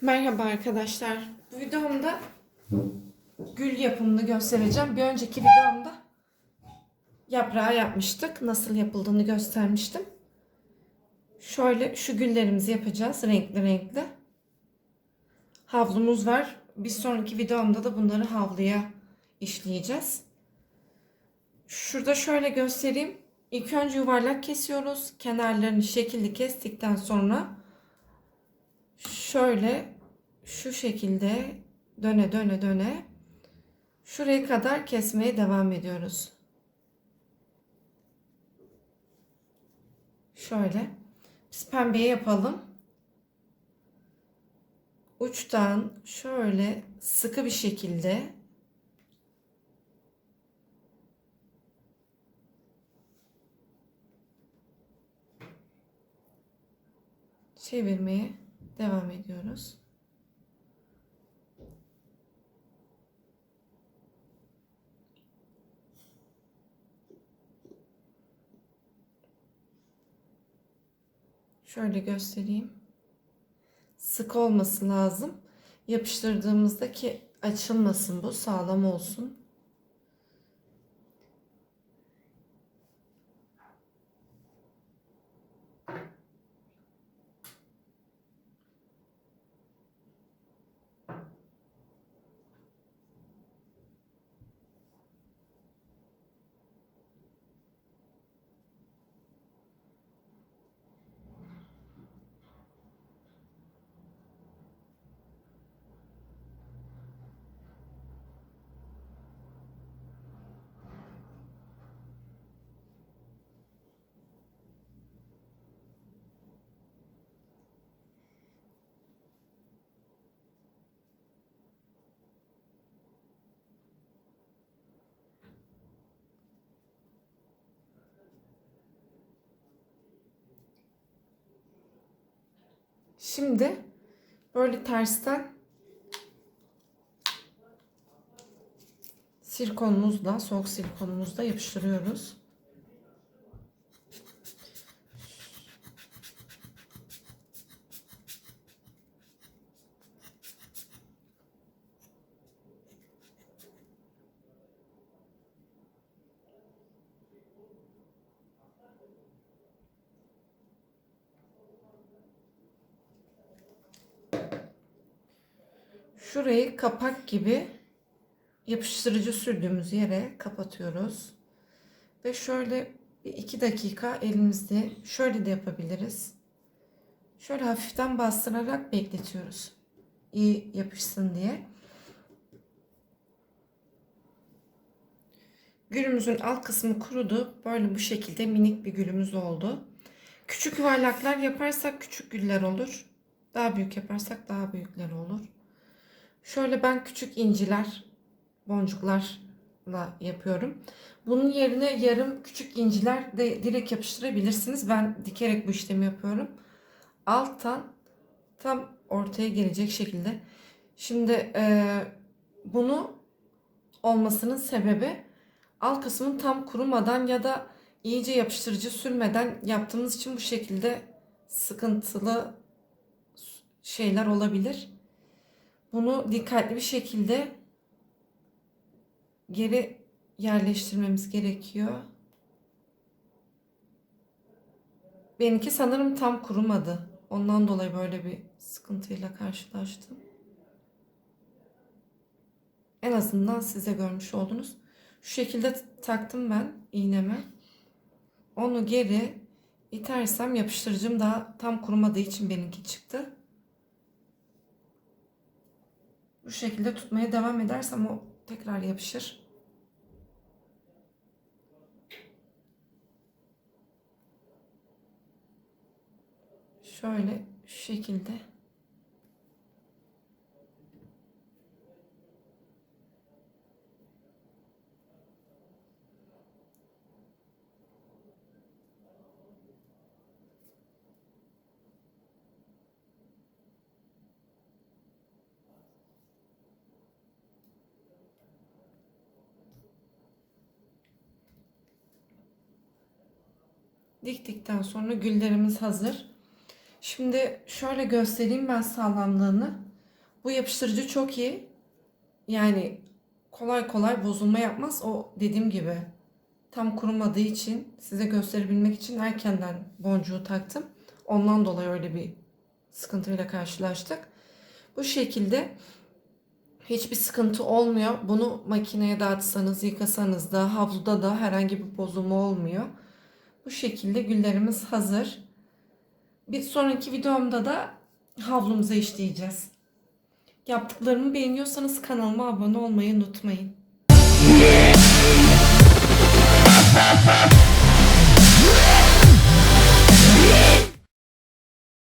Merhaba arkadaşlar. Bu videomda gül yapımını göstereceğim. Bir önceki videomda yaprağı yapmıştık. Nasıl yapıldığını göstermiştim. Şöyle şu güllerimizi yapacağız. Renkli renkli. Havlumuz var. Bir sonraki videomda da bunları havluya işleyeceğiz. Şurada şöyle göstereyim. İlk önce yuvarlak kesiyoruz. Kenarlarını şekilli kestikten sonra şöyle şu şekilde döne döne döne şuraya kadar kesmeye devam ediyoruz. Şöyle biz pembeye yapalım. Uçtan şöyle sıkı bir şekilde çevirmeye devam ediyoruz. Şöyle göstereyim. Sık olması lazım. Yapıştırdığımızda ki açılmasın bu, sağlam olsun. Şimdi böyle tersten silikonumuzla, soğuk silikonumuzla yapıştırıyoruz. Şurayı kapak gibi yapıştırıcı sürdüğümüz yere kapatıyoruz. Ve şöyle bir iki dakika elimizde şöyle de yapabiliriz. Şöyle hafiften bastırarak bekletiyoruz. İyi yapışsın diye. Gülümüzün alt kısmı kurudu. Böyle bu şekilde minik bir gülümüz oldu. Küçük yuvarlaklar yaparsak küçük güller olur. Daha büyük yaparsak daha büyükler olur. Şöyle ben küçük inciler, boncuklarla yapıyorum. Bunun yerine yarım küçük inciler de direkt yapıştırabilirsiniz. Ben dikerek bu işlemi yapıyorum. Alttan tam ortaya gelecek şekilde. Şimdi e, bunu olmasının sebebi alt kısmın tam kurumadan ya da iyice yapıştırıcı sürmeden yaptığımız için bu şekilde sıkıntılı şeyler olabilir. Bunu dikkatli bir şekilde geri yerleştirmemiz gerekiyor. Benimki sanırım tam kurumadı. Ondan dolayı böyle bir sıkıntıyla karşılaştım. En azından size görmüş oldunuz. Şu şekilde taktım ben iğneme. Onu geri itersem yapıştırıcım daha tam kurumadığı için benimki çıktı. Bu şekilde tutmaya devam edersem o tekrar yapışır. Şöyle şu şekilde. Diktikten sonra güllerimiz hazır. Şimdi şöyle göstereyim ben sağlamlığını. Bu yapıştırıcı çok iyi. Yani kolay kolay bozulma yapmaz. O dediğim gibi tam kurumadığı için size gösterebilmek için erkenden boncuğu taktım. Ondan dolayı öyle bir sıkıntıyla karşılaştık. Bu şekilde hiçbir sıkıntı olmuyor. Bunu makineye dağıtsanız, yıkasanız da, havluda da herhangi bir bozulma olmuyor. Bu şekilde güllerimiz hazır. Bir sonraki videomda da havlumuza işleyeceğiz. Yaptıklarımı beğeniyorsanız kanalıma abone olmayı unutmayın.